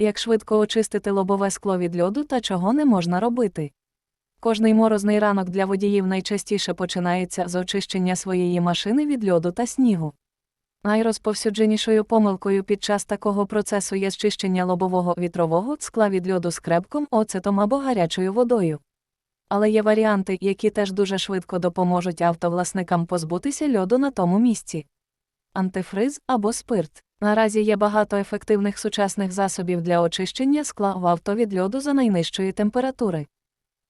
Як швидко очистити лобове скло від льоду та чого не можна робити. Кожний морозний ранок для водіїв найчастіше починається з очищення своєї машини від льоду та снігу. Найрозповсюдженішою помилкою під час такого процесу є зчищення лобового вітрового скла від льоду скрепком, оцетом або гарячою водою. Але є варіанти, які теж дуже швидко допоможуть автовласникам позбутися льоду на тому місці. Антифриз або спирт. Наразі є багато ефективних сучасних засобів для очищення скла в авто від льоду за найнижчої температури.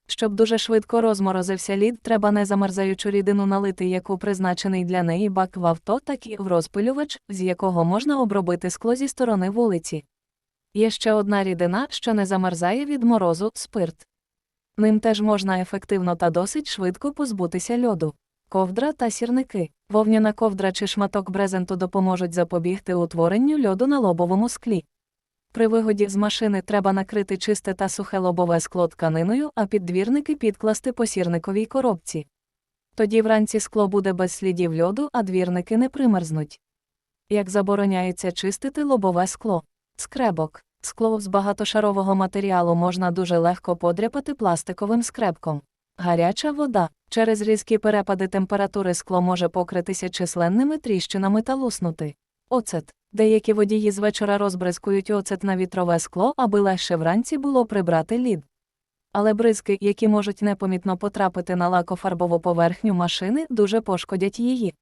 Щоб дуже швидко розморозився лід, треба не замерзаючу рідину налити, яку призначений для неї бак в авто, так і в розпилювач, з якого можна обробити скло зі сторони вулиці. Є ще одна рідина, що не замерзає від морозу спирт. Ним теж можна ефективно та досить швидко позбутися льоду. Ковдра та сірники. Вовняна ковдра чи шматок брезенту допоможуть запобігти утворенню льоду на лобовому склі. При вигоді з машини треба накрити чисте та сухе лобове скло тканиною, а піддвірники підкласти по сірниковій коробці. Тоді вранці скло буде без слідів льоду, а двірники не примерзнуть. Як забороняється чистити лобове скло. Скребок. Скло з багатошарового матеріалу можна дуже легко подряпати пластиковим скребком. Гаряча вода. Через різкі перепади температури скло може покритися численними тріщинами та луснути. Оцет. Деякі водії з вечора розбризкують оцет на вітрове скло, аби легше вранці було прибрати лід. Але бризки, які можуть непомітно потрапити на лакофарбову поверхню машини, дуже пошкодять її.